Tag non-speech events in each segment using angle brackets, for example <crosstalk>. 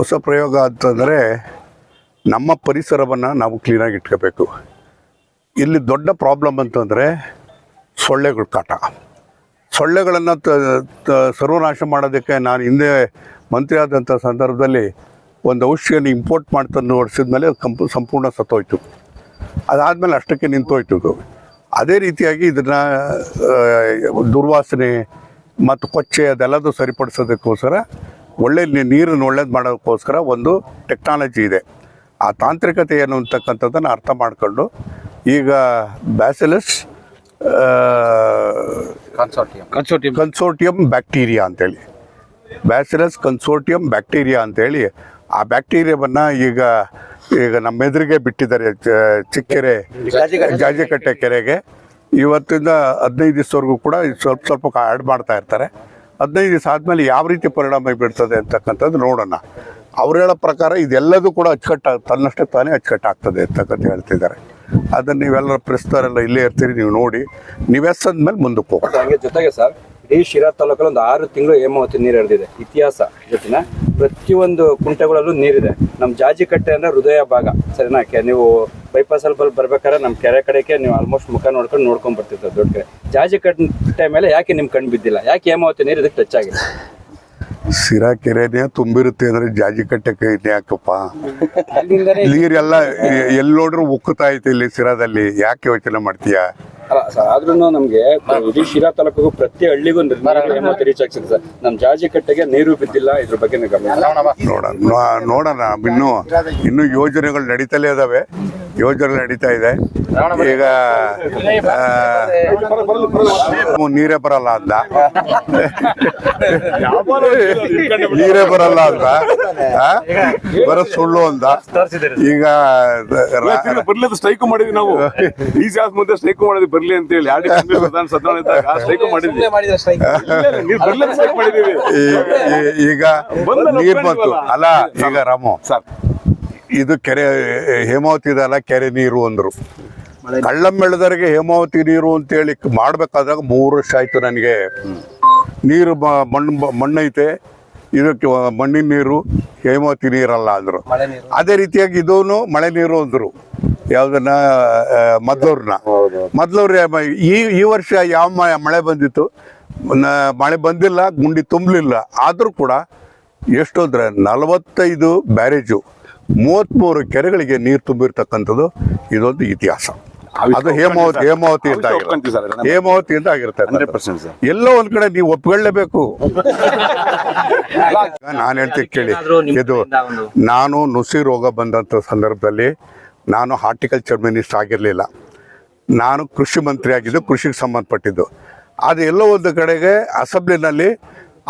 ಹೊಸ ಪ್ರಯೋಗ ಅಂತಂದರೆ ನಮ್ಮ ಪರಿಸರವನ್ನು ನಾವು ಕ್ಲೀನಾಗಿ ಇಟ್ಕೋಬೇಕು. ಇಲ್ಲಿ ದೊಡ್ಡ ಪ್ರಾಬ್ಲಮ್ ಅಂತಂದರೆ ಸೊಳ್ಳೆಗಳ ಕಾಟ. ಸೊಳ್ಳೆಗಳನ್ನು ತ ಸರ್ವನಾಶ ಮಾಡೋದಕ್ಕೆ ನಾನು ಹಿಂದೆ ಮಂತ್ರಿ ಆದಂಥ ಸಂದರ್ಭದಲ್ಲಿ ಒಂದು ಔಷಧಿಯನ್ನು ಇಂಪೋರ್ಟ್ ಮಾಡ್ತಾ ನೋಡಿಸಿದ ಮೇಲೆ ಕಂಪು, ಸಂಪೂರ್ಣ ಸತ್ತೋಯ್ತು. ಅದಾದಮೇಲೆ ಅಷ್ಟಕ್ಕೆ ನಿಂತೋಯ್ತು. ಅದೇ ರೀತಿಯಾಗಿ ಇದನ್ನು ದುರ್ವಾಸನೆ ಮತ್ತು ಕೊಚ್ಚೆ ಅದೆಲ್ಲದೂ ಸರಿಪಡಿಸೋದಕ್ಕೋಸ್ಕರ ಒಳ್ಳೆ ನೀರನ್ನು ಒಳ್ಳೇದು ಮಾಡೋಕ್ಕೋಸ್ಕರ ಒಂದು ಟೆಕ್ನಾಲಜಿ ಇದೆ. ಆ ತಾಂತ್ರಿಕತೆ ಏನು ಅಂತಕ್ಕಂಥದ್ದನ್ನು ಅರ್ಥ ಮಾಡಿಕೊಂಡು ಈಗ ಬ್ಯಾಸಿಲಸ್ ಕನ್ಸೋರ್ಟಿಯಂ. ಕನ್ಸೋರ್ಟಿಯಂ. ಬ್ಯಾಕ್ಟೀರಿಯಾ ಅಂತೇಳಿ. ಬ್ಯಾಸಿಲಸ್ ಕನ್ಸೋರ್ಟಿಯಂ ಬ್ಯಾಕ್ಟೀರಿಯಾ ಅಂತೇಳಿ ಆ ಬ್ಯಾಕ್ಟೀರಿಯಾವನ್ನು ಈಗ ಈಗ ನಮ್ಮ ಎದುರಿಗೆ ಬಿಟ್ಟಿದ್ದಾರೆ ಚಿಕ್ಕೆರೆ ಜಾಜಿಕಟ್ಟೆ ಕೆರೆಗೆ. ಇವತ್ತಿಂದ ಹದಿನೈದು ದಿವಸವರೆಗೂ ಕೂಡ ಸ್ವಲ್ಪ ಸ್ವಲ್ಪ ಆ್ಯಡ್ ಮಾಡ್ತಾ ಇರ್ತಾರೆ. ಹದಿನೈದು ದಿವಸ ಆದಮೇಲೆ ಯಾವ ರೀತಿ ಪರಿಣಾಮ ಬೀಳ್ತದೆ ಅಂತಕ್ಕಂಥದ್ದು ನೋಡೋಣ. ಅವ್ರು ಹೇಳೋ ಪ್ರಕಾರ ಇದೆಲ್ಲದೂ ಕೂಡ ಅಚ್ಚುಕಟ್ಟ ತನ್ನಷ್ಟೇ ತಾನೇ ಅಚ್ಚುಕಟ್ಟಾಗ್ತದೆ ಅಂತಕ್ಕಂತ ಹೇಳ್ತಿದ್ದಾರೆ. ಅದನ್ನು ನೀವೆಲ್ಲರೂ ಪ್ರೆಸ್ತಾರೆಲ್ಲ ಇಲ್ಲೇ ಇರ್ತೀರಿ, ನೀವು ನೋಡಿ. ನೀವೆಸ್ ಮೇಲೆ ಮುಂದಕ್ಕೆ ಹೋಗೋಣ ಹಂಗೆ ಜೊತೆಗೆ ಸರ್ ಇಡೀ ಶಿರಾ ತಾಲೂಕಲ್ಲಿ ಒಂದು ಆರು ತಿಂಗಳು ಹೇಮಾವತಿ ನೀರು ಹರಿದಿದೆ. ಇತಿಹಾಸ ಜೊತೆನ ಪ್ರತಿಯೊಂದು ಕುಂಟೆಗಳಲ್ಲೂ ನೀರಿದೆ. ನಮ್ಮ ಜಾಜಿಕಟ್ಟೆ ಅಂದರೆ ಹೃದಯ ಭಾಗ. ಸರಿನಾ? ಕೆ ನೀವು ಬೈಪಾಸ್ ಅಲ್ಲಿ ಬಲ್ ಬರ್ಬೇಕಾದ್ರೆ ನಮ್ಮ ಕೆರೆ ಕಡೆಗೆ ನೀವು ಆಲ್ಮೋಸ್ಟ್ ಮುಖ ನೋಡ್ಕೊಂಡು ನೋಡ್ಕೊಂಡು ಬರ್ತಿರ್ತಾರೆ ದೊಡ್ಡ ಕೆರೆ ಜಾಜಿಕಟ್ಟೆ ಮೇಲೆ ಯಾಕೆ ನಿಮ್ಮ ಕಣ್ಣು ಬಿದ್ದಿಲ್ಲ? ಯಾಕೆ ಹೇಮಾವತಿ ನೀರು ಇದಕ್ಕೆ ಟಚ್ ಆಗಿದೆ ಸಿರಾ ಕೆರೆನೇ ತುಂಬಿರುತ್ತೆ ಅಂದ್ರೆ ಜಾಜಿಕಟ್ಟೆ ಕೈ ಯಾಕಪ್ಪ? ನೀರೆಲ್ಲ ಎಲ್ಲಿ ನೋಡ್ರು ಉಕ್ಕುತ್ತಾ ಐತೆ ಇಲ್ಲಿ ಸಿರಾದಲ್ಲಿ ಯಾಕೆ ಯೋಚನೆ ಮಾಡ್ತೀಯಾ? ಅಲ್ಲ ಸರ್ ಆದ್ರೂ ನಮ್ಗೆ ಇಡೀ ಶಿರಾ ತಾಲೂಕು ಪ್ರತಿ ಹಳ್ಳಿಗೂ ನೀರು ರೀಚ್ ಆಗ್ತಿದೆ ಸರ್. ನಮ್ಮ ಜಾಜಿಕಟ್ಟೆಗೆ ನೀರು ಬಿದ್ದಿಲ್ಲ ಇದ್ರ ಬಗ್ಗೆ ಗಮನ. ನೋಡೋಣ ನೋಡೋಣ. ಇನ್ನು ಇನ್ನು ಯೋಜನೆಗಳು ನಡೀತಲೇ ಇದಾವೆ. ಯೋಜನೆ ನಡೀತಾ ಇದೆ. ಈಗ ಆ, ನೀರೇ ಬರಲ್ಲ ಅಂತ ನೀರೇ ಬರಲ್ಲ ಅಂತ ಬರ ಬರೋ ಸುಳ್ಳು ಅಂತ ಈಗ ರ- ಬರ್ಲಿ ಅಂತ ಸ್ಟ್ರೈಕ್ ಮಾಡಿದ್ವಿ ನಾವು. ಈ ಜಾಸ್ ಮುಂದೆ ಸ್ಟ್ರೈಕ್ ಮಾಡಿದ್ವಿ ಬರ್ಲಿ ಅಂತ ಹೇಳಿ. ಸ್ಟ್ರೈಕ್ ಮಾಡಿದ್ವಿ. ಈಗ ನೀರ್ ಬಂತು? ಅಲ್ಲ ಈಗ ರಾಮು. ಸರ್. ಇದು ಕೆರೆ ಹೇಮಾವತಿ ಇದಲ್ಲ ಕೆರೆ ನೀರು ಅಂದರು. ಕಳ್ಳಂಬೆಳೆದರಿಗೆ ಹೇಮಾವತಿ ನೀರು ಅಂತೇಳಿ ಮಾಡಬೇಕಾದಾಗ ಮೂರು ವರ್ಷ ಆಯಿತು ನನಗೆ. ನೀರು ಮಣ್ಣು ಮಣ್ಣೈತೆ ಇದಕ್ಕೆ ಮಣ್ಣಿನ ನೀರು ಹೇಮಾವತಿ ನೀರಲ್ಲ ಅಂದರು. ಅದೇ ರೀತಿಯಾಗಿ ಇದೂ ಮಳೆ ನೀರು ಅಂದರು. ಯಾವುದನ್ನ ಮೊದ್ಲವ್ರನ್ನ ಮೊದ್ಲವ್ರ ಈ ಈ ವರ್ಷ ಯಾವ ಮಳೆ ಬಂದಿತ್ತು? ಮಳೆ ಬಂದಿಲ್ಲ ಗುಂಡಿ ತುಂಬಲಿಲ್ಲ. ಆದರೂ ಕೂಡ ಎಷ್ಟು ಅಂದರೆ ನಲವತ್ತೈದು ಬ್ಯಾರೇಜು. ಮೂವತ್ತ್ಮೂರು ಕೆರೆಗಳಿಗೆ ನೀರು ತುಂಬಿರ್ತಕ್ಕಂಥದ್ದು ಇದೊಂದು ಇತಿಹಾಸ. ಅದು ಹೇಮಾವತಿ ಹೇಮಾವತಿಯಿಂದ. ಹೇಮಾವತಿಯಿಂದ ಆಗಿರುತ್ತೆ ಎಲ್ಲೋ ಒಂದ್ ಕಡೆ ನೀವು ಒಪ್ಕೊಳ್ಳೇಬೇಕು. <laughs> ನಾನು ಹೇಳ್ತೀನಿ ಕೇಳಿ. ಇದು ನಾನು ನುಸಿ ರೋಗ ಬಂದಂಥ ಸಂದರ್ಭದಲ್ಲಿ ನಾನು ಹಾರ್ಟಿಕಲ್ಚರ್ ಮಿನಿಸ್ಟರ್ ಆಗಿರಲಿಲ್ಲ. ನಾನು ಕೃಷಿ ಮಂತ್ರಿ ಆಗಿದ್ದು ಕೃಷಿಗೆ ಸಂಬಂಧಪಟ್ಟಿದ್ದು. ಅದು ಎಲ್ಲೋ ಒಂದು ಕಡೆಗೆ ಅಸೆಂಬ್ಲಿನಲ್ಲಿ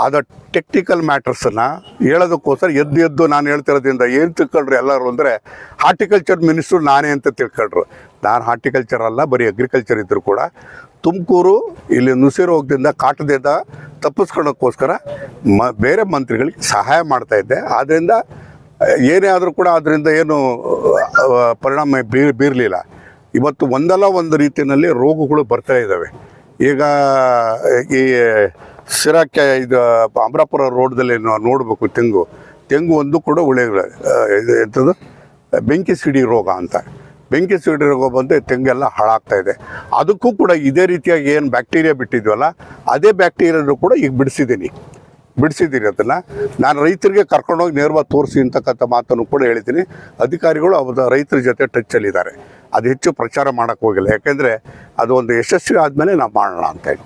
ಅದು ಟೆಕ್ನಿಕಲ್ ಮ್ಯಾಟರ್ಸನ್ನು ಹೇಳೋದಕ್ಕೋಸ್ಕರ ಎದ್ದು ಎದ್ದು ನಾನು ಹೇಳ್ತಿರೋದ್ರಿಂದ ಏನು ತಿಳ್ಕೊಂಡ್ರು ಎಲ್ಲರೂ ಅಂದರೆ ಹಾರ್ಟಿಕಲ್ಚರ್ ಮಿನಿಸ್ಟ್ರು ನಾನೇ ಅಂತ ತಿಳ್ಕೊಂಡ್ರು. ನಾನು ಹಾರ್ಟಿಕಲ್ಚರ್ ಅಲ್ಲ, ಬರೀ ಅಗ್ರಿಕಲ್ಚರ್ ಇದ್ದರೂ ಕೂಡ. ತುಮಕೂರು, ಇಲ್ಲಿ ನುಸಿ ರೋಗದಿಂದ ಕಾಟದಿಂದ ತಪ್ಪಿಸ್ಕೊಳ್ಳೋಕ್ಕೋಸ್ಕರ ಮ, ಬೇರೆ ಮಂತ್ರಿಗಳಿಗೆ ಸಹಾಯ ಮಾಡ್ತಾ ಇದ್ದೆ. ಆದ್ದರಿಂದ ಏನೇ ಆದರೂ ಕೂಡ ಅದರಿಂದ ಏನು ಪರಿಣಾಮ ಬೀರ್ ಬೀರಲಿಲ್ಲ. ಇವತ್ತು ಒಂದಲ್ಲ ಒಂದು ರೀತಿಯಲ್ಲಿ ರೋಗಗಳು ಬರ್ತಾ ಇದ್ದಾವೆ. ಈಗ ಈ ಸಿರಾಕ್ಕೆ ಇದು, ಅಮರಾಪುರ ರೋಡ್ದಲ್ಲಿ ನಾವು ನೋಡಬೇಕು ತೆಂಗು. ತೆಂಗು ಒಂದು ಕೂಡ ಉಳಿಗಳ ಇದು ಎಂಥದ್ದು ಬೆಂಕಿ ಸಿಡಿ ರೋಗ ಅಂತ. ಬೆಂಕಿ ಸಿಡಿ ರೋಗ ಬಂದು ತೆಂಗೆಲ್ಲ ಹಾಳಾಗ್ತಾ ಇದೆ. ಅದಕ್ಕೂ ಕೂಡ ಇದೇ ರೀತಿಯಾಗಿ ಏನು ಬ್ಯಾಕ್ಟೀರಿಯಾ ಬಿಟ್ಟಿದ್ವಲ್ಲ, ಅದೇ ಬ್ಯಾಕ್ಟೀರಿಯಾನು ಕೂಡ ಈಗ ಬಿಡಿಸಿದ್ದೀನಿ. ಬಿಡಿಸಿದ್ದೀನಿ ಅದನ್ನು. ನಾನು ರೈತರಿಗೆ ಕರ್ಕೊಂಡೋಗಿ ನೇರವಾಗಿ ತೋರಿಸಿ ಅಂತಕ್ಕಂಥ ಮಾತನ್ನು ಕೂಡ ಹೇಳ್ತೀನಿ ಅಧಿಕಾರಿಗಳು ಅವರ ರೈತರ ಜೊತೆ ಟಚ್ಚಲ್ಲಿದ್ದಾರೆ ಅದು ಹೆಚ್ಚು ಪ್ರಚಾರ ಮಾಡೋಕ್ಕೆ ಹೋಗಿಲ್ಲ. ಯಾಕೆಂದರೆ ಅದು ಒಂದು ಯಶಸ್ವಿ ಆದಮೇಲೆ ನಾವು ಮಾಡೋಣ ಅಂತ ಹೇಳಿ.